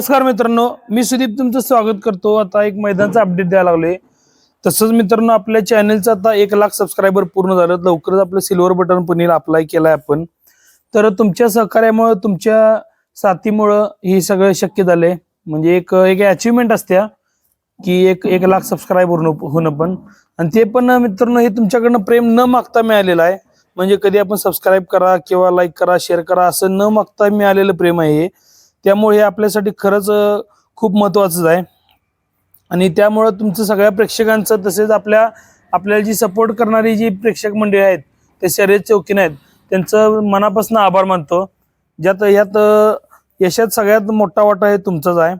नमस्कार मित्रांनो मी सुदीप तुमचं स्वागत करतो. आता एक मैदानचा अपडेट द्यायला लागलोय. तसंच मित्रांनो आपल्या चॅनलचं आता एक लाख सबस्क्रायबर पूर्ण झालं. लवकरच आपलं सिल्वर बटन पण अप्लाय केलाय आपण. तर तुमच्या सहकार्यामुळं तुमच्या साथीमुळं हे सगळं शक्य झालंय. म्हणजे एक एक अचिव्हमेंट असत्या की एक एक लाख सबस्क्रायबर होणं पण. आणि ते पण मित्रांनो हे तुमच्याकडनं प्रेम न मागता मिळालेलं आहे. म्हणजे कधी आपण सबस्क्राईब करा किंवा लाईक करा शेअर करा असं न मागता मिळालेलं प्रेम आहे हे. त्यामुळे हे आपल्यासाठी खरंच खूप महत्त्वाचंच आहे. आणि त्यामुळं तुमचं सगळ्या प्रेक्षकांचं तसेच आपल्या आपल्याला जी सपोर्ट करणारी जी प्रेक्षक मंडळी आहेत ते शर्यत चौकीन आहेत त्यांचं मनापासून आभार मानतो. ज्यात यात यशात सगळ्यात मोठा वाटा हे तुमचाच आहे.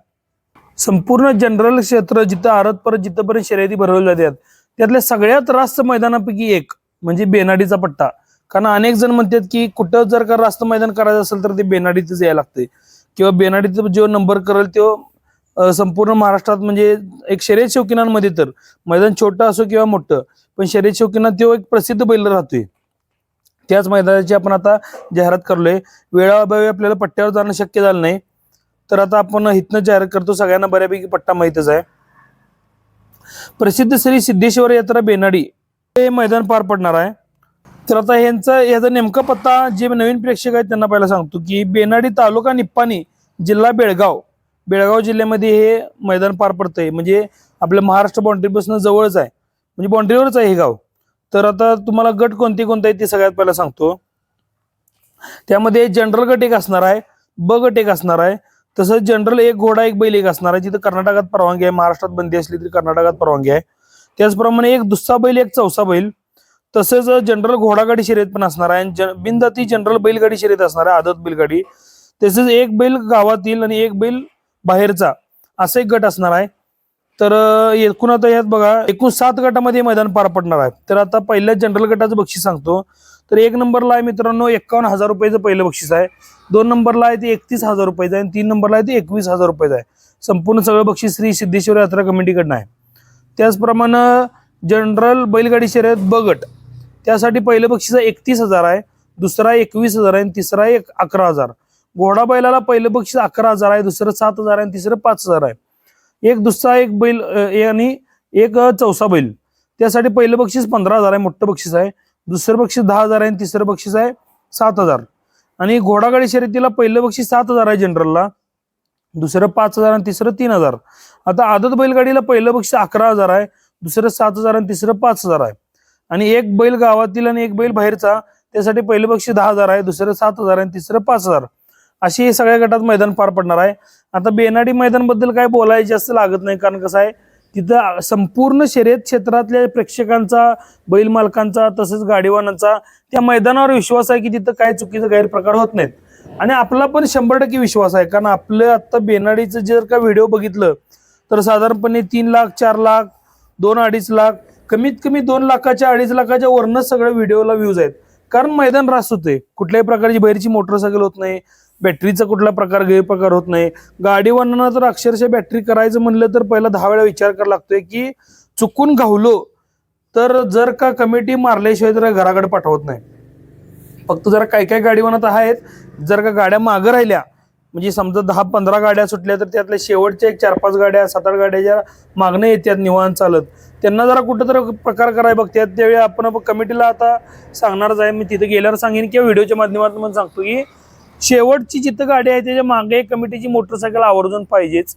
संपूर्ण जनरल क्षेत्र जिथं आरत परत जिथंपर्यंत शर्यती भरवल्या जातात त्यातल्या सगळ्यात रास्त मैदानापैकी एक म्हणजे बेनाडीचा पट्टा. कारण अनेक जण म्हणतात की कुठं जर का रास्त मैदान करायचं असेल तर ते बेनाडीतच यायला लागते किंवा बेनाडीचा जो नंबर करेल तो संपूर्ण महाराष्ट्रात म्हणजे एक शर्यत शौकीनांमध्ये तर. मैदान छोटं असो किंवा मोठं पण शर्यत शौकीनात तो एक प्रसिद्ध बैल राहतोय. त्याच मैदानाची आपण आता जाहिरात करलोय. वेळाअभावी आपल्याला पट्ट्यावर जाणं शक्य झालं नाही. तर आता आपण इथनं जाहिरात करतो. सगळ्यांना बऱ्यापैकी पट्टा माहीतच आहे. प्रसिद्ध श्री सिद्धेश्वर यात्रा बेनाडी हे मैदान पार पडणार आहे. तर आता यांचा याचा नेमका पत्ता जे नवीन प्रेक्षक आहेत त्यांना पहिला सांगतो की बेनाडी तालुका निप्पाणी जिल्हा बेळगाव. बेळगाव जिल्ह्यामध्ये हे मैदान पार पडतंय. म्हणजे आपल्या महाराष्ट्र बाउंड्रीपासून जवळच आहे. म्हणजे बाउंड्रीवरच आहे हे गाव. तर आता तुम्हाला गट कोणते कोणते आहेत ते सगळ्यात पहिला सांगतो. त्यामध्ये जनरल गट एक असणार आहे ब गट एक असणार आहे. तसंच जनरल एक घोडा एक बैल एक असणार आहे. जिथं कर्नाटकात परवानगी आहे महाराष्ट्रात बंदी असली तरी कर्नाटकात परवानगी आहे. त्याचप्रमाणे एक दुसरा बैल एक चौसा बैल. तसेच जनरल घोडागाडी शर्यत पण असणार आहे. आणि जन- जनरल बैलगाडी शर्यत असणार आहे आदत बैलगाडी. तसेच एक बैल गावातील आणि एक बैल बाहेरचा असा एक गट असणार आहे. तर एकूण आता यात बघा एकूण सात गटामध्ये मैदान पार पडणार आहे. तर आता पहिल्या जनरल गटाचं बक्षीस सांगतो. तर एक नंबरला आहे मित्रांनो एकावन्न हजार रुपयाचं पहिलं बक्षीस आहे. दोन नंबरला आहे ते एकतीस हजार रुपयाचं आहे. आणि तीन नंबरला आहे ते एकवीस हजार रुपयाचं आहे. संपूर्ण सगळं बक्षीस श्री सिद्धेश्वर यात्रा कमिटीकडनं आहे. त्याचप्रमाणे जनरल बैलगाडी शर्यत ब गट त्यासाठी पहिलं बक्षीस एकतीस हजार आहे दुसरा एकवीस हजार आहे आणि तिसरा एक अकरा हजार. घोडा बैलाला पहिलं बक्षीस अकरा हजार आहे दुसरं सात हजार आहे आणि तिसरं पाच हजार आहे. एक दुसरा एक बैल आणि एक चौसा बैल. त्यासाठी पहिलं बक्षीस पंधरा हजार आहे मोठं बक्षीस आहे. दुसरं बक्षीस दहा हजार आहे आणि तिसरं बक्षीस आहे सात हजार. आणि घोडागाडी शर्यतीला पहिलं बक्षीस सात हजार आहे जनरलला. दुसरं पाच हजार आणि तिसरं तीन हजार. आता आदत बैलगाडीला पहिलं बक्षीस अकरा हजार आहे दुसरं सात हजार आणि तिसरं पाच हजार आहे. आणि एक बैल गावातील आणि एक बैल बाहेरचा त्यासाठी पहिलं पक्षी दहा हजार आहे दुसरं सात हजार आणि तिसरं पाच हजार. अशी हे सगळ्या गटात मैदान पार पडणार आहे. आता बेनाडी मैदानबद्दल काय बोलायचं जास्त लागत नाही कारण कसं आहे तिथं संपूर्ण शर्यत क्षेत्रातल्या प्रेक्षकांचा बैल मालकांचा तसंच गाडीवानांचा त्या मैदानावर विश्वास आहे की तिथं काय चुकीचं गैरप्रकार होत नाहीत. आणि आपला पण शंभर टक्के विश्वास आहे कारण आपलं आता बेनाडीचं जर का व्हिडिओ बघितलं तर साधारणपणे तीन लाख चार लाख दोन अडीच लाख कमीत कमी दोन लाखाच्या अडीच लाखाच्या वरनच सगळ्या व्हिडिओला व्ह्यूज आहेत. कारण मैदान रास होते कुठल्याही प्रकारची बाहेरची मोटरसायकल होत नाही. बॅटरीचा कुठला प्रकार गैरप्रकार होत नाही. गाडीवानांना तर अक्षरशः बॅटरी करायचं म्हणलं तर पहिला दहा वेळा विचार करावा लागतोय की चुकून घावलो तर जर का कमिटी मारल्याशिवाय तर घराकडे पाठवत नाही. फक्त जरा काय काय गाडीवानात आहेत. जर का गाड्या मागं राहिल्या म्हणजे समजा दहा पंधरा गाड्या सुटल्या तर त्यातल्या शेवटच्या एक चार पाच गाड्या सात आठ गाड्या ज्या मागणं येतात निवांत चालत त्यांना जरा कुठं तर प्रकार करायला बघतात त्यावेळी आपण कमिटीला आता सांगणारच आहे मी तिथे गेल्यावर सांगेन किंवा व्हिडिओच्या माध्यमातून पण सांगतो की शेवटची जिथं गाडी आहे त्याच्यामागे एक कमिटीची मोटरसायकल आवर्जून पाहिजेच.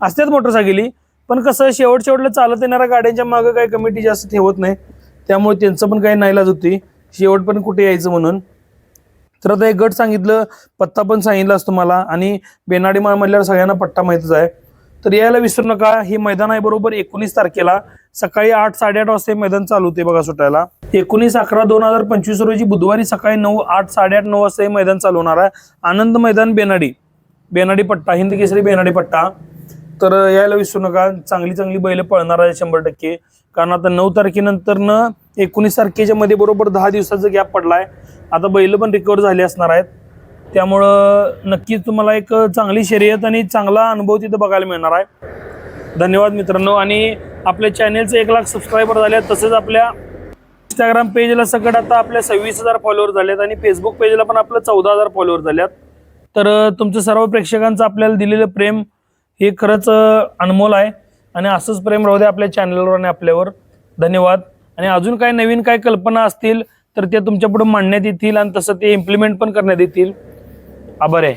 असतात मोटरसायकली पण कसं शेवट शेवटला चालत येणाऱ्या गाड्यांच्या मागं काही कमिटी जास्त ठेवत नाही. त्यामुळे त्यांचं पण काही नाईलाज होती शेवट पण कुठे यायचं म्हणून. तर आता एक गट सांगितलं पत्ता पण सांगितलाच तुम्हाला आणि बेनाडी माळ म्हणल्यावर सगळ्यांना पट्टा माहितच आहे. तर यायला विसरू नका हे मैदान आहे बरोबर एकोणीस तारखेला. सकाळी आठ साडेआठ वाजता हे मैदान चालू होते बघा सुटायला. एकोणीस अकरा दोन हजार पंचवीस रोजी बुधवारी सकाळी नऊ आठ साडेआठ नऊ वाजता हे मैदान चालू होणार आहे. आनंद मैदान बेनाडी. बेनाडी पट्टा हिंद केसरी बेनाडी पट्टा. तर यायला विसरू नका चांगली चांगली बैल पळणार आहे शंभर टक्के. कारण आता नऊ तारखेनंतर न एकोणीस तारखेच्या मध्ये बरोबर दहा दिवसाचा गॅप पडलाय. आता बैल पण रिकवर झाली असणार आहेत. त्यामुळं नक्कीच तुम्हाला एक चांगली शर्यत आणि चांगला अनुभव तिथं बघायला मिळणार आहे. धन्यवाद मित्रांनो. आणि आपल्या चॅनेलचे एक लाख सबस्क्रायबर झाले आहेत तसेच आपल्या इंस्टाग्राम पेजला सकट आता आपल्या सव्वीस हजार फॉलोअर झालेत आणि फेसबुक पेजला पण आपलं चौदा हजार फॉलोअर झाल्यात तर तुमचं सर्व प्रेक्षकांचं आपल्याला दिलेलं प्रेम हे खरंच अनमोल आहे. आणि असंच प्रेम राहू दे आपल्या चॅनलवर आणि आपल्यावर. धन्यवाद. आणि अजून काय नवीन काय कल्पना असतील तर ते तुमच्यापुढे मांडण्यात येतील आणि तसं ते इम्प्लिमेंट पण करण्यात येतील. आभार आहे.